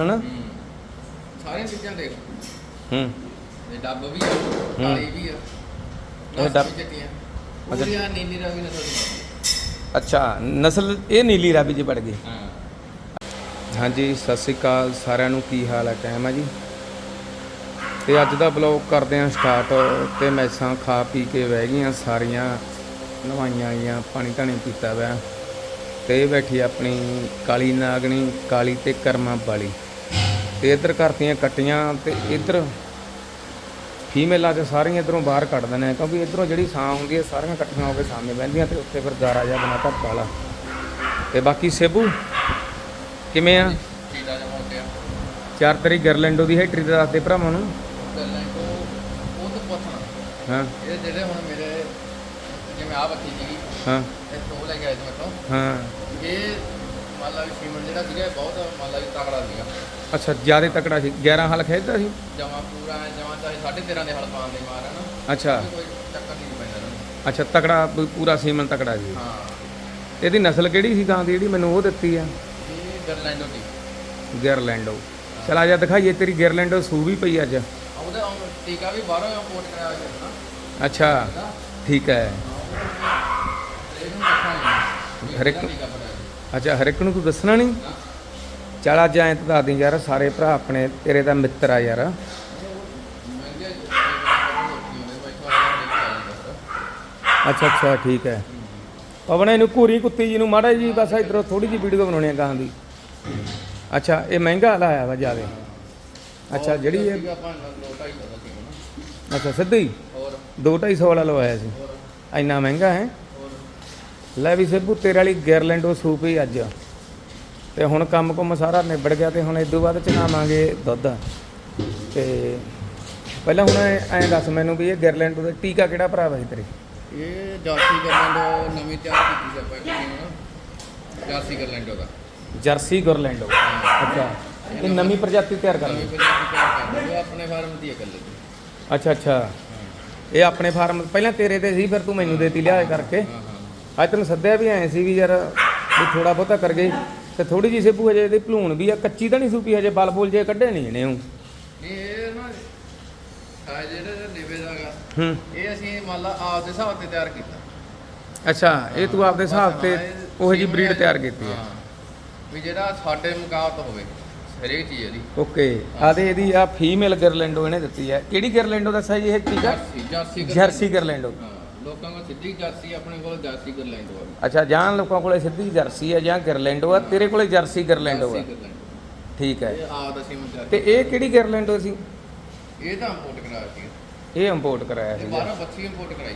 ਹਨਾ। ਸਾਰੀਆਂ ਚੀਜ਼ਾਂ ਦੇਖ। ਹੂੰ। ਇਹ ਡੱਬ ਵੀ ਆ ਕਾਲੀ ਵੀ ਆ ਇਹ ਡੱਬ- ਵੀ ਚੱਟੀਆਂ ਪੂਰੀਆਂ ਨੀਲੀ ਰਵੀ ਨਸਲ। ਦੀਆਂ ਅੱਛਾ ਨਸਲ ਇਹ ਨੀਲੀ ਰਾਵੀ ਜੀ ਪੜ ਗਈ। ਹਾਂ। ਹਾਂਜੀ ਸਤਿ ਸ੍ਰੀ ਅਕਾਲ ਸਾਰਿਆਂ ਨੂੰ ਕੀ ਹਾਲ ਹੈ ਕਾਇਮ ਹੈ ਜੀ? ਤੇ ਅੱਜ ਦਾ ਬਲੌਗ ਕਰਦੇ ਹਾਂ ਸਟਾਰਟ ਤੇ ਮੈਸਾਂ ਖਾ ਪੀ ਕੇ ਬਹਿ ਗਈਆਂ ਸਾਰੀਆਂ ਨਵਾਈਆਂ ਆਈਆਂ ਪਾਣੀ ਧਾਣੀ ਪੀਤਾ ਹੋਇਆ ਤੇ ਬੈਠੀ ਆਪਣੀ ਕਾਲੀ ਨਾਗਣੀ ਕਾਲੀ ਤੇ ਕਰਮਾਂ ਵਾਲੀ। ਤੇ ਇੱਧਰ ਕਰਤੀਆਂ ਕੱਟੀਆਂ ਤੇ ਇੱਧਰ ਫੀਮੇਲਾਂ ਤੇ ਸਾਰੀਆਂ ਇੱਧਰੋਂ ਬਾਹਰ ਕੱਢ ਦਿੰਦੇ ਆ ਕਿਉਂਕਿ ਇੱਧਰੋਂ ਜਿਹੜੀ ਛਾਂ ਹੁੰਦੀ ਹੈ ਸਾਰੀਆਂ ਇਕੱਠੀਆਂ ਹੋ ਕੇ ਸਾਹਮਣੇ ਬਹਿੰਦੀਆਂ ਤੇ ਉੱਤੇ ਫਿਰ ਗਾਰਾ ਜਿਹਾ ਬਣਾ ਧੱਪ ਵਾਲਾ। ਤੇ ਬਾਕੀ ਸੇਬੂ ਕਿਵੇਂ ਆ? ਚਾਰ ਤਰੀ ਗਰਲੈਂਡੋ ਦੀ ਹੈਟਰੀ ਦਾ ਦੱਸਦੇ ਭਰਾਵਾਂ ਨੂੰ। ਗੱਲਾਂ ਕੋ ਉਹ ਤਾਂ ਪੁੱਛਣਾ ਹਾਂ। ਇਹ ਜਿਹੜੇ ਹੁਣ ਮੇਰੇ ਜਿਵੇਂ ਆ ਬੱਤੀ ਸੀਗੀ ਹਾਂ। ਇਹ ਤੋਂ ਲੈ ਕੇ ਆਏ ਸੀ ਮੈਂ ਤੋਂ। ਹਾਂ। ਇਹ ਮੰਨ ਲਾ ਵੀ ਸੀਮਨ ਜਿਹੜਾ ਸੀਗਾ ਬਹੁਤ ਮੰਨ ਲਾ ਵੀ ਤਕੜਾ ਸੀਗਾ। ਅੱਛਾ ਜ਼ਿਆਦਾ ਤਕੜਾ ਸੀ 11 ਹਲ ਖੇਡਦਾ ਸੀ? ਜਮਾ ਪੂਰਾ ਜਮਾ ਚਾਹੇ 13.5 ਦੇ ਹਲ ਪਾਉਣ ਦੇ ਮਾਰ ਹੈ ਨਾ? ਅੱਛਾ। ਕੋਈ ਚੱਕਰ ਨਹੀਂ ਪੈਂਦਾ ਇਹਨਾਂ ਨੂੰ। ਅੱਛਾ ਤਕੜਾ ਪੂਰਾ ਸੀਮਨ ਤਕੜਾ ਸੀ। ਹਾਂ। ਇਹਦੀ ਨਸਲ ਕਿਹੜੀ ਸੀ ਗਾਂ ਦੀ ਜਿਹੜੀ ਮੈਨੂੰ ਉਹ ਦਿੱਤੀ ਆ? ਇਹ ਗਰਲੈਂਡੋ ਦੀ। ਗਰਲੈਂਡੋ। ਚਲ ਆ ਜਾ ਦਿਖਾਈਏ ਤੇਰੀ ਗਰਲੈਂਡੋ ਸੂ ਵੀ ਪਈ ਅੱਜ। ਆ ਉਹਦੇ ਆਉਂ- ਟੀਕਾ ਵੀ ਬਾਹਰੋਂ ਇੰਪੋਰਟ ਕਰਾਇਆ ਹੋਇਆ ਨਾ। ਅੱਛਾ ਠੀਕ ਹੈ। ਇਹਨੂੰ ਦੇਖਾਂਗੇ। ਹਰ ਇੱਕ- ਟੀਕਾ ਬਣਾਇਆ ਅੱਛਾ ਹਰ ਇੱਕ ਨੂੰ ਤੂੰ ਦੱਸਣਾ ਨਹੀਂ? ਚੱਲ ਅੱਜ ਐਂ ਤਾਂ ਦੱਸ ਦੀ ਯਾਰ ਸਾਰੇ ਭਰਾ ਆਪਣੇ ਤੇਰੇ ਦਾ ਮਿੱਤਰ ਆ ਯਾਰ। ਅੱਛਾ ਅੱਛਾ ਠੀਕ ਹੈ। ਪਵਨ ਇਹਨੂੰ ਘੂਰੀ ਕੁੱਤੀ ਜੀ ਨੂੰ ਮਾੜਾ ਜੀ ਬਸ ਇਧਰੋਂ ਥੋੜੀ ਜੀ ਵੀਡੀਓ ਬਣਾਉਣੀ ਆ ਗਾਂ ਦੀ। ਅੱਛਾ ਇਹ ਮਹਿੰਗਾ ਲਾਇਆ ਵਾ ਜਿਆਦੇ ਅੱਛਾ ਜਿਹੜੀ ਇਹ ਅੱਛਾ ਸਿੱਧੀ? ਹੋਰ। 2-250 ਵਾਲਾ ਲਵਾਇਆ ਸੀ। ਇੰਨਾ ਮਹਿੰਗਾ ਹੈ? ਲੈ ਵੀ ਸਿੱਬੂ ਤੇਰੇ ਵਾਲੀ ਗੈਰਲੈਂਡੋ ਸੂਪ ਹੀ ਅੱਜ। ਤੇ ਹੁਣ ਕੰਮ ਕੁਮ ਸਾਰਾ ਨਿਬੜ ਗਿਆ ਤੇ ਹੁਣ ਇਦੋਂ ਬਾਅਦ ਚਨਾਵਾਂਗੇ ਦੁੱਧ। ਤੇ ਪਹਿਲਾਂ ਹੁਣ ਐਂ ਦੱਸ ਮੈਨੂੰ ਵੀ ਇਹ ਗੈਰਲੈਂਡੋ ਦਾ ਟੀਕਾ ਕਿਹੜਾ ਭਰਾ ਵਾ ਤੇਰੇ? ਇਹ ਜਾਰਸੀ ਗਰਲੈਂਡੋ ਨਵੀਂ ਤਿਆਰ ਕੀਤੀ ਇੱਕ ਟੀਮ ਜਾਰਸੀ ਗਰਲੈਂਡੋ ਦਾ ਜਰਸੀ ਗਰਲੈਂਡੋ ਅੱਛਾ। ਇਹ ਨਵੀਂ ਪ੍ਰਜਾਤੀ ਤਿਆਰ ਕਰਦੇ ਉਹ ਆਪਣੇ ਫਾਰਮ ਦੀ ਇਕੱਲੇ ਅੱਛਾ ਅੱਛਾ। ਇਹ ਆਪਣੇ ਫਾਰਮ ਪਹਿਲਾਂ ਤੇਰੇ ਤੇ ਸੀ ਫਿਰ ਤੂੰ ਮੈਨੂੰ ਦੇਤੀ ਲਿਆ ਕਰਕੇ। ਅੱਜ ਤੈਨੂੰ ਸੱਦਿਆ ਵੀ ਐ ਸੀ ਵੀ ਯਾਰ ਵੀ ਥੋੜਾ ਬਹੁਤਾ ਕਰ ਗਏ ਤੇ ਥੋੜੀ ਜਿਹੀ ਸਿੱਬੂ ਹਜੇ ਇਹਦੀ ਭਲੂਣ ਵੀ ਆ ਕੱਚੀ ਤਾਂ ਨਹੀਂ ਸੂਪੀ ਹਜੇ ਬਲ ਬੁਲ ਜੇ ਕੱਢੇ ਨਹੀਂ ਇਹਨੇ। ਉਹ ਇਹ ਨਾ ਆ ਜਿਹੜਾ ਲੇਵੇ ਦਾਗਾ ਹੂੰ। ਇਹ ਅਸੀਂ ਮੰਨ ਲਾ ਆਪ ਦੇ ਹਿਸਾਬ ਤੇ ਤਿਆਰ ਕੀਤਾ। ਅੱਛਾ ਇਹ ਤੂੰ ਆਪਦੇ ਹਿਸਾਬ ਤੇ ਹਾਂ, ਇਹ ਉਹੋ ਜੀ ਸੀਮਨ ਬਰੀਡ ਹੈ। ਤਿਆਰ ਕੀਤੀ ਹੈ। ਹਾਂ। ਵੀ ਜਿਹੜਾ ਸਾਡੇ ਮੁਕਾਬਤ ਹੋਵੇ ਹਰੇਕ ਚੀਜ਼ ਇਹਦੀ। ਓਕੇ ਆਦੇ ਇਹਦੀ ਆ ਫੀਮੇਲ ਗਰਲੈਂਡੋ ਇਹਨੇ ਦਿੱਤੀ ਹੈ। ਕਿਹੜੀ ਗਰਲੈਂਡੋ ਦੱਸਿਆ ਜੀ ਇਹ ਠੀਕ ਆ ਜਰਸੀ ਜਰਸੀ ਗਰਲੈਂਡੋ। ਲੋਕਾਂ ਕੋਲ ਸਿੱਧੀ ਜਰਸੀ ਆਪਣੇ ਕੋਲ ਜਰਸੀ ਗਰਲੈਂਡੋ ਆ ਅੱਛਾ ਜਾਂ ਲੋਕਾਂ ਕੋਲੇ ਸਿੱਧੀ ਜਰਸੀ ਹੈ ਜਾਂ ਗਰਲੈਂਡੋ ਆ ਤੇਰੇ ਕੋਲੇ ਜਰਸੀ ਗਰਲੈਂਡੋ ਆ। ਠੀਕ ਹੈ। ਇਹ ਆਪ ਦਾ ਸੀਮਨ ਤਿਆਰ ਤੇ ਇਹ ਕਿਹੜੀ ਗਰਲੈਂਡੋ ਸੀ? ਇਹ ਤਾਂ ਇੰਪੋਰਟ ਕਰਾਇਆ ਸੀ। ਇਹ ਇੰਪੋਰਟ ਕਰਾਇਆ ਇਹ ਸੀ 12 ਬੱਚੀ ਇੰਪੋਰਟ ਕਰਾਈ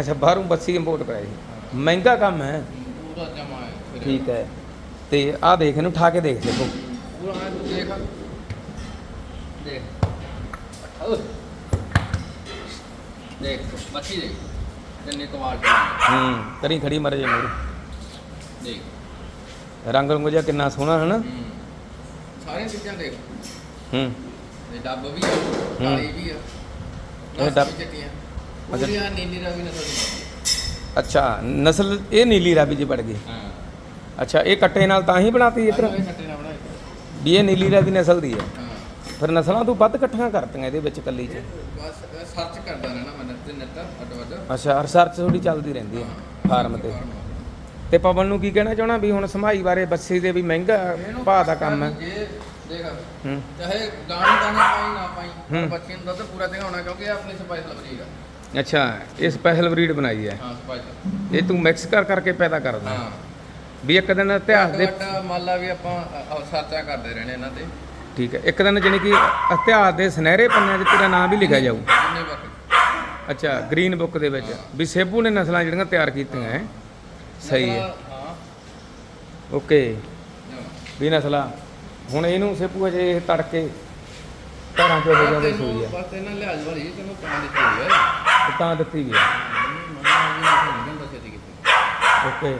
ਅੱਛਾ ਬਾਹਰੋਂ ਬੱਸੀ ਇੰਪੋਰਟ ਕਰਾਈ ਸੀ। ਮਹਿੰਗਾ ਕੰਮ ਹੈ। ਪੂਰਾ ਜਮਾ ਹੈ ਫਿਰ। ਠੀਕ ਹੈ। ਤੇ ਆਹ ਦੇਖ ਇਹਨੂੰ ਠਾ ਕੇ ਦੇਖ ਦੇਖੋ। ਪੂਰਾ ਐਂ ਤੂੰ ਦੇਖ। ਦੇਖ। ਦੇਖ ਮੱਛੀ ਦੇਖ। ਕਿੰਨੀ ਕੁਆਲਿਟੀ ਹੂੰ ਕਰੀ ਖੜੀ ਮਰ ਜੇ ਮੇਰੀ। ਦੇਖ। ਰੰਗ ਰੰਗ ਜਿਹਾ ਕਿੰਨਾ ਸੋਹਣਾ ਹੈ ਨਾ ਹੂੰ ਸਾਰੀਆਂ ਚੀਜ਼ਾਂ ਦੇਖ। ਹੂੰ। ਇਹ ਡੱਬ ਵੀ ਆ ਕਾਲੀ ਵੀ ਆ ਇਹ ਇਹ ਡੱਬ- ਡੱਬ ਚੱਟੀਆਂ। ਪੂਰੀਆਂ ਨੀਲੀ ਰਵੀ ਨਸਲ ਦੀਆਂ ਅੱਛਾ ਨਸਲ ਇਹ ਨੀਲੀ ਰਾਵੀ ਜੀ ਪੜ ਗਈ। ਹਾਂ। ਅੱਛਾ ਇਹ ਕੱਟੇ ਨਾਲ ਤਾਂ ਹੀ ਬਣਾਤੀ ਇਧਰ ਇਹ ਖੱਟੇ ਨਾਲ ਬਣਾਏ ਵੀ ਇਹ ਨੀਲੀ ਰਾਵੀ ਨਸਲ ਦੀ ਹਾਂ ਫਿਰ ਨਸਲਾਂ ਤੂੰ ਵੱਧ ਇਕੱਠੀਆਂ ਕਰਤੀਆਂ ਇਹਦੇ ਵਿੱਚ ਕੱਲੀ ਚ। ਬਸ ਸਰਚ ਕਰਦਾ ਰਹਿਣਾ ਮੈਂ ਨੱਤ ਨੱਤ ਅੱਡ ਵੱਡ ਅੱਛਾ ਰਿਸਰਚ ਥੋੜੀ ਚੱਲਦੀ ਰਹਿੰਦੀ ਹੈ ਫਾਰਮ ਤੇ। ਤੇ ਪਵਨ ਨੂੰ ਕੀ ਕਹਿਣਾ ਚਾਹਣਾ ਵੀ ਹੁਣ ਸਮਾਈ ਬਾਰੇ ਬੱਸੀ ਦੇ ਵੀ ਮਹਿੰਗਾ ਭਾਅ ਦਾ ਕੰਮ ਹੈ? ਜੇ ਦੇਖ ਹੂੰ। ਚਾਹੇ ਗਾਣੀ ਦਾਣੇ ਪਾਈ ਨਾ ਪਾਈ ਪਰ। ਬੱਚੇ ਨੂੰ ਦੁੱਧ ਪੂਰਾ ਦਿਖਾਉਣਾ ਕਿਉਂਕਿ ਇਹ ਆਪਣੀ ਸਪਾਈਸ ਬਰੀਡ ਆ। ਅੱਛਾ ਇਹ ਸਪੈਸ਼ਲ ਬਰੀਡ ਬਣਾਈ ਹੈ। ਹਾਂ ਸਪਾਈਸ ਇਹ ਤੂੰ ਮਿਕਸ ਕਰ ਕਰਕੇ ਪੈਦਾ ਕਰਦਾ। ਹਾਂ। ਵੀ ਇੱਕ ਦਿਨ ਇਤਿਹਾਸ ਦੇ ਵੱਡਾ ਮੰਨ ਲਾ ਵੀ ਆਪਾਂ ਸਰਚਾ ਕਰਦੇ ਰਹਿਣੇ ਇਹਨਾਂ ਤੇ। ਠੀਕ ਹੈ। ਇੱਕ ਦਿਨ ਜਾਣੀ ਕਿ ਇਤਿਹਾਸ ਦੇ ਸੁਨਹਿਰੇ ਪੰਨਿਆਂ 'ਚ ਤੇਰਾ ਨਾਮ ਵੀ ਲਿਖਿਆ ਜਾਊ। ਜਿੰਨੇ ਅੱਛਾ ਗ੍ਰੀਨ ਬੁੱਕ ਦੇ ਵਿੱਚ। ਵੀ ਸੇਬੂ ਨੇ ਨਸਲਾਂ ਜਿਹੜੀਆਂ ਤਿਆਰ ਕੀਤੀਆਂ ਹੈ ਸਹੀ ਹੈ ਓਕੇ। ਵੀ ਨਸਲਾਂ। ਹੁਣ ਇਹਨੂੰ ਸੇਬੂ ਅਜੇ ਇਹ ਤੜਕੇ ਘਰਾਂ 'ਚ ਹੋ ਜਾਂਦੇ ਸੂਈ ਹੈ ਬਸ ਇਹਨਾਂ ਲਿਹਾਜ਼ ਵਾਲੀ ਤੈਨੂੰ ਤਾਂ ਦਿੱਤੀ ਹੋਈ ਹੈ ਤੇ ਦਿੱਤੀ ਗਈ ਹੈ ਓਕੇ।